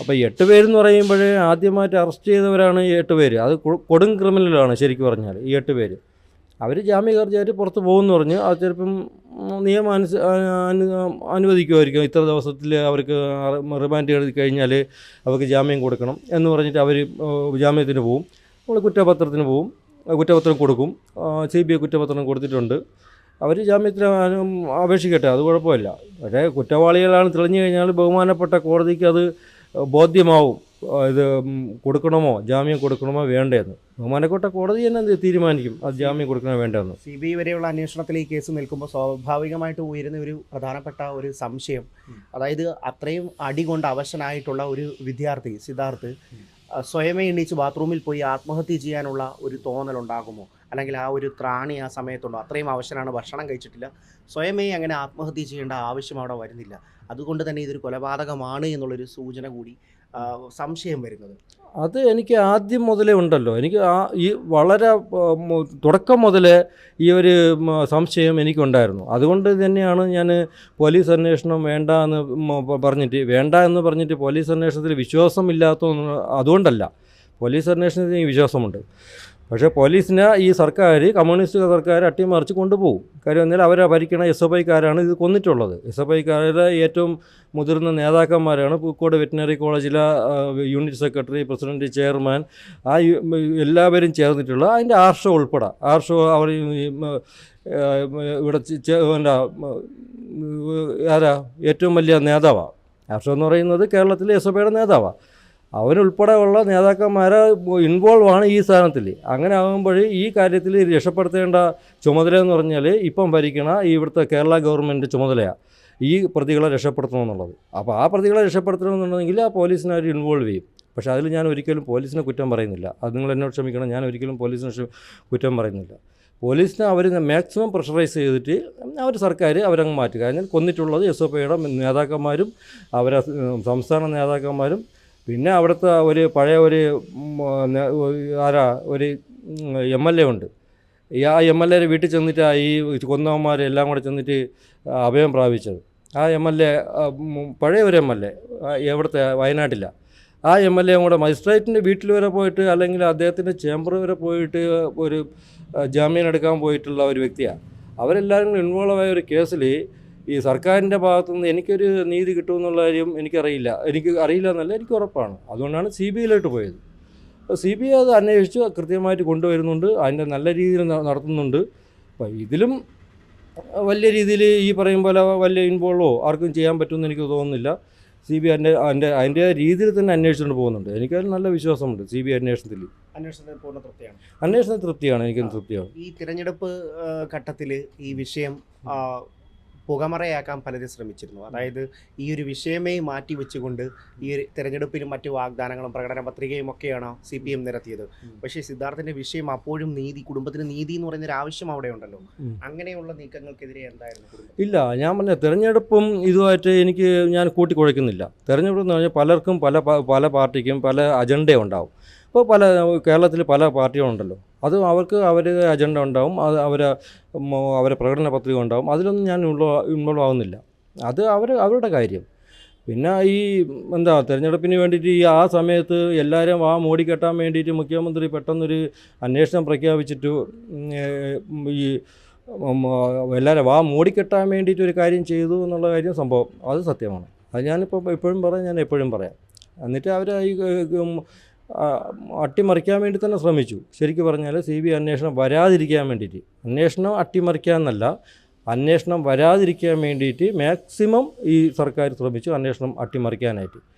അപ്പോൾ എട്ട് പേരെന്ന് പറയുമ്പോൾ ആദ്യമായിട്ട് അറസ്റ്റ് ചെയ്തവരാണ് ഈ എട്ട് പേര്. അത് കൊടും ക്രിമിനലാണ് ശരിക്കും പറഞ്ഞാൽ ഈ എട്ട് പേര്. അവർ ജാമ്യകർജയായിട്ട് പുറത്ത് പോകുമെന്ന് പറഞ്ഞ് അത് ചിലപ്പം നിയമം അനുസ അനു- അനുവദിക്കുമായിരിക്കും. ഇത്ര ദിവസത്തിൽ അവർക്ക് റിമാൻഡ് എഴുതി കഴിഞ്ഞാൽ അവർക്ക് ജാമ്യം കൊടുക്കണം എന്ന് പറഞ്ഞിട്ട് അവർ ജാമ്യത്തിന് പോവും. നമ്മൾ കുറ്റപത്രത്തിന് പോവും. കുറ്റപത്രം കൊടുക്കും. സി ബി ഐ കുറ്റപത്രം കൊടുത്തിട്ടുണ്ട്. അവർ ജാമ്യത്തിന് അപേക്ഷിക്കട്ടെ. അത് കുഴപ്പമില്ല. പക്ഷേ കുറ്റവാളികളാണ് തെളിഞ്ഞു കഴിഞ്ഞാൽ ബഹുമാനപ്പെട്ട കോടതിക്ക് അത് ബോധ്യമാവും ഇത് കൊടുക്കണമോ ജാമ്യം കൊടുക്കണമോ വേണ്ടതെന്ന് ബഹുമാനക്കോട്ട കോടതി തന്നെ തീരുമാനിക്കും അത് ജാമ്യം കൊടുക്കണോ വേണ്ടതെന്ന് സി ബി ഐ വരെയുള്ള അന്വേഷണത്തിൽ ഈ കേസ് നിൽക്കുമ്പോൾ സ്വാഭാവികമായിട്ട് ഉയരുന്ന ഒരു പ്രധാനപ്പെട്ട ഒരു സംശയം. അതായത് അത്രയും അടി കൊണ്ട് അവശനായിട്ടുള്ള ഒരു വിദ്യാർത്ഥി സിദ്ധാർത്ഥ് സ്വയമേ എണീച്ച് ബാത്റൂമിൽ പോയി ആത്മഹത്യ ചെയ്യാനുള്ള ഒരു തോന്നലുണ്ടാകുമോ? അല്ലെങ്കിൽ ആ ഒരു ത്രാണി ആ സമയത്തുണ്ടോ? അത്രയും അവശനാണ് ഭക്ഷണം കഴിച്ചിട്ടില്ല. സ്വയമേ അങ്ങനെ ആത്മഹത്യ ചെയ്യേണ്ട ആവശ്യം അവിടെ വരുന്നില്ല. അതുകൊണ്ട് തന്നെ ഇതൊരു കൊലപാതകമാണ് എന്നുള്ളൊരു സൂചന കൂടി സംശയം വരുന്നത്. അത് എനിക്ക് ആദ്യം മുതലേ ഉണ്ടല്ലോ. എനിക്ക് ആ ഈ വളരെ തുടക്കം മുതലേ ഈ ഒരു സംശയം എനിക്കുണ്ടായിരുന്നു. അതുകൊണ്ട് തന്നെയാണ് ഞാൻ പോലീസ് അന്വേഷണം വേണ്ട എന്ന് പറഞ്ഞിട്ട് വേണ്ട എന്ന് പറഞ്ഞിട്ട് പോലീസ് അന്വേഷണത്തിൽ വിശ്വാസമില്ലാത്ത അതുകൊണ്ടല്ല. പോലീസ് അന്വേഷണത്തിന് വിശ്വാസമുണ്ട്. പക്ഷേ പോലീസിനെ ഈ സർക്കാർ കമ്മ്യൂണിസ്റ്റ് സർക്കാർ അട്ടിമറിച്ച് കൊണ്ടുപോകും. കാര്യം എന്നാൽ അവരെ ഭരിക്കണ എസ് എഫ് ഐക്കാരാണ് ഇത് കൊന്നിട്ടുള്ളത്. എസ് എഫ് ഐക്കാരുടെ ഏറ്റവും മുതിർന്ന നേതാക്കന്മാരാണ് പൂക്കോട് വെറ്റിനറി കോളേജിലെ യൂണിറ്റ് സെക്രട്ടറി പ്രസിഡന്റ് ചെയർമാൻ ആ എല്ലാവരും ചേർന്നിട്ടുള്ള അതിന്റെ ആർഷോ ഉൾപ്പെടെ. ആർഷോ അവർ ഇവിടെ എന്താ ആരാ? ഏറ്റവും വലിയ നേതാവാണ് ആർഷോ എന്ന് പറയുന്നത് കേരളത്തിലെ എസ് എഫ് ഐയുടെ അവനുൾപ്പെടെയുള്ള നേതാക്കന്മാരെ ഇൻവോൾവ് ആണ് ഈ സ്ഥാനത്തിൽ. അങ്ങനെ ആകുമ്പോൾ ഈ കാര്യത്തിൽ രക്ഷപ്പെടുത്തേണ്ട ചുമതല എന്ന് പറഞ്ഞാൽ ഇപ്പം ഭരിക്കണ ഇവിടുത്തെ കേരള ഗവൺമെന്റ് ചുമതലയാണ് ഈ പ്രതികളെ രക്ഷപ്പെടുത്തണമെന്നുള്ളത്. അപ്പോൾ ആ പ്രതികളെ രക്ഷപ്പെടുത്തണമെന്നുണ്ടെങ്കിൽ ആ പോലീസിനെ അവർ ഇൻവോൾവ് ചെയ്യും. പക്ഷേ അതിൽ ഞാൻ ഒരിക്കലും പോലീസിനെ കുറ്റം പറയുന്നില്ല. അത് നിങ്ങൾ എന്നോട് ക്ഷമിക്കണം ഞാൻ ഒരിക്കലും പോലീസിനെ കുറ്റം പറയുന്നില്ല. പോലീസിനെ അവർ മാക്സിമം പ്രഷറൈസ് ചെയ്തിട്ട് അവർ സർക്കാർ അവരങ്ങ് മാറ്റുക. അതിനാൽ കൊന്നിട്ടുള്ളത് എസ് ഒ പിയുടെ നേതാക്കന്മാരും അവരെ സംസ്ഥാന നേതാക്കന്മാരും പിന്നെ അവിടുത്തെ ഒരു പഴയ ഒരു ആരാ ഒരു എം എൽ എ ഉണ്ട്. ആ എം എൽ എയുടെ വീട്ടിൽ ചെന്നിട്ട് ഈ കൊന്നവന്മാരെല്ലാം കൂടെ ചെന്നിട്ട് അഭയം പ്രാപിച്ചത്. ആ എം എൽ എ പഴയ ഒരു എം എൽ എ എവിടുത്തെ വയനാട്ടിലാണ് ആ എം എൽ എയും കൂടെ മജിസ്ട്രേറ്റിന്റെ വീട്ടിൽ വരെ പോയിട്ട് അല്ലെങ്കിൽ അദ്ദേഹത്തിന്റെ ചേംബർ വരെ പോയിട്ട് ഒരു ജാമ്യം എടുക്കാൻ പോയിട്ടുള്ള ഒരു വ്യക്തിയാണ് അവരെല്ലാവരും ഇൻവോൾവ് ആയ ഒരു കേസിൽ ഈ സർക്കാരിന്റെ ഭാഗത്തുനിന്ന് എനിക്കൊരു നീതി കിട്ടുമെന്നുള്ള കാര്യം എനിക്കറിയില്ല. എനിക്ക് അറിയില്ല എന്നല്ല എനിക്ക് ഉറപ്പാണ്. അതുകൊണ്ടാണ് സി ബി ഐയിലോട്ട് പോയത്. സി ബി ഐ അത് അന്വേഷിച്ച് കൃത്യമായിട്ട് കൊണ്ടുവരുന്നുണ്ട്. അതിന്റെ നല്ല രീതിയിൽ നടത്തുന്നുണ്ട്. അപ്പോൾ ഇതിലും വലിയ രീതിയിൽ ഈ പറയും പോലെ വലിയ ഇൻവോൾവോ ആർക്കും ചെയ്യാൻ പറ്റുമെന്ന് എനിക്ക് തോന്നുന്നില്ല. സി ബി ഐന്റെ അതിന്റെ അതിന്റെ രീതിയിൽ തന്നെ അന്വേഷിച്ചുകൊണ്ട് പോകുന്നുണ്ട്. എനിക്കതിൽ നല്ല വിശ്വാസമുണ്ട് സി ബി ഐ അന്വേഷണത്തിൽ. അന്വേഷണത്തിൽ തൃപ്തിയാണ്. എനിക്ക് തൃപ്തിയാണ് എനിക്കും ഈ തിരഞ്ഞെടുപ്പ് ഘട്ടത്തിൽ ഈ വിഷയം പുകമറയാക്കാൻ പലരും ശ്രമിച്ചിരുന്നു. അതായത് ഈ ഒരു വിഷയമേ മാറ്റി വെച്ചുകൊണ്ട് ഈ ഒരു തെരഞ്ഞെടുപ്പിലും മറ്റു വാഗ്ദാനങ്ങളും പ്രകടന പത്രികയും ഒക്കെയാണ് സി പി എം നിരത്തിയത് പക്ഷേ സിദ്ധാർത്ഥിന്റെ വിഷയം അപ്പോഴും നീതി കുടുംബത്തിന് നീതി എന്ന് പറയുന്ന ഒരു ആവശ്യം അവിടെ ഉണ്ടല്ലോ. അങ്ങനെയുള്ള നീക്കങ്ങൾക്കെതിരെ എന്തായിരുന്നു ഇല്ല ഞാൻ പറഞ്ഞ തെരഞ്ഞെടുപ്പും ഇതുമായിട്ട് എനിക്ക് ഞാൻ കൂട്ടിക്കുഴയ്ക്കുന്നില്ല. തെരഞ്ഞെടുപ്പ് എന്ന് പറഞ്ഞാൽ പലർക്കും പല പല പാർട്ടിക്കും പല അജണ്ട ഉണ്ടാവും ഇപ്പോൾ പല കേരളത്തിൽ പല പാർട്ടികളുണ്ടല്ലോ. അത് അവർക്ക് അവരുടെ അജണ്ട ഉണ്ടാവും. അത് അവരെ അവരെ പ്രകടന പത്രിക ഉണ്ടാവും. അതിലൊന്നും ഞാൻ ഇൻവോൾവ് ആവുന്നില്ല. അത് അവർ അവരുടെ കാര്യം. പിന്നെ ഈ എന്താ തിരഞ്ഞെടുപ്പിന് വേണ്ടിയിട്ട് ഈ ആ സമയത്ത് എല്ലാവരും ആ മോടിക്കെട്ടാൻ വേണ്ടിയിട്ട് മുഖ്യമന്ത്രി പെട്ടെന്നൊരു അന്വേഷണം പ്രഖ്യാപിച്ചിട്ട് ഈ എല്ലാവരും വാ മൂടിക്കെട്ടാൻ വേണ്ടിയിട്ട് ഒരു കാര്യം ചെയ്തു എന്നുള്ള കാര്യം സംഭവം. അത് സത്യമാണ്. അത് ഞാനിപ്പോൾ എപ്പോഴും പറയാം ഞാൻ എപ്പോഴും പറയാം. എന്നിട്ട് അവർ ഈ അട്ടിമറിക്കാൻ വേണ്ടി തന്നെ ശ്രമിച്ചു. ശരിക്കും പറഞ്ഞാൽ സി ബി അന്വേഷണം വരാതിരിക്കാൻ വേണ്ടിയിട്ട്. അന്വേഷണം അട്ടിമറിക്കാൻ എന്നല്ല അന്വേഷണം വരാതിരിക്കാൻ വേണ്ടിയിട്ട് മാക്സിമം ഈ സർക്കാർ ശ്രമിച്ചു അന്വേഷണം അട്ടിമറിക്കാനായിട്ട്.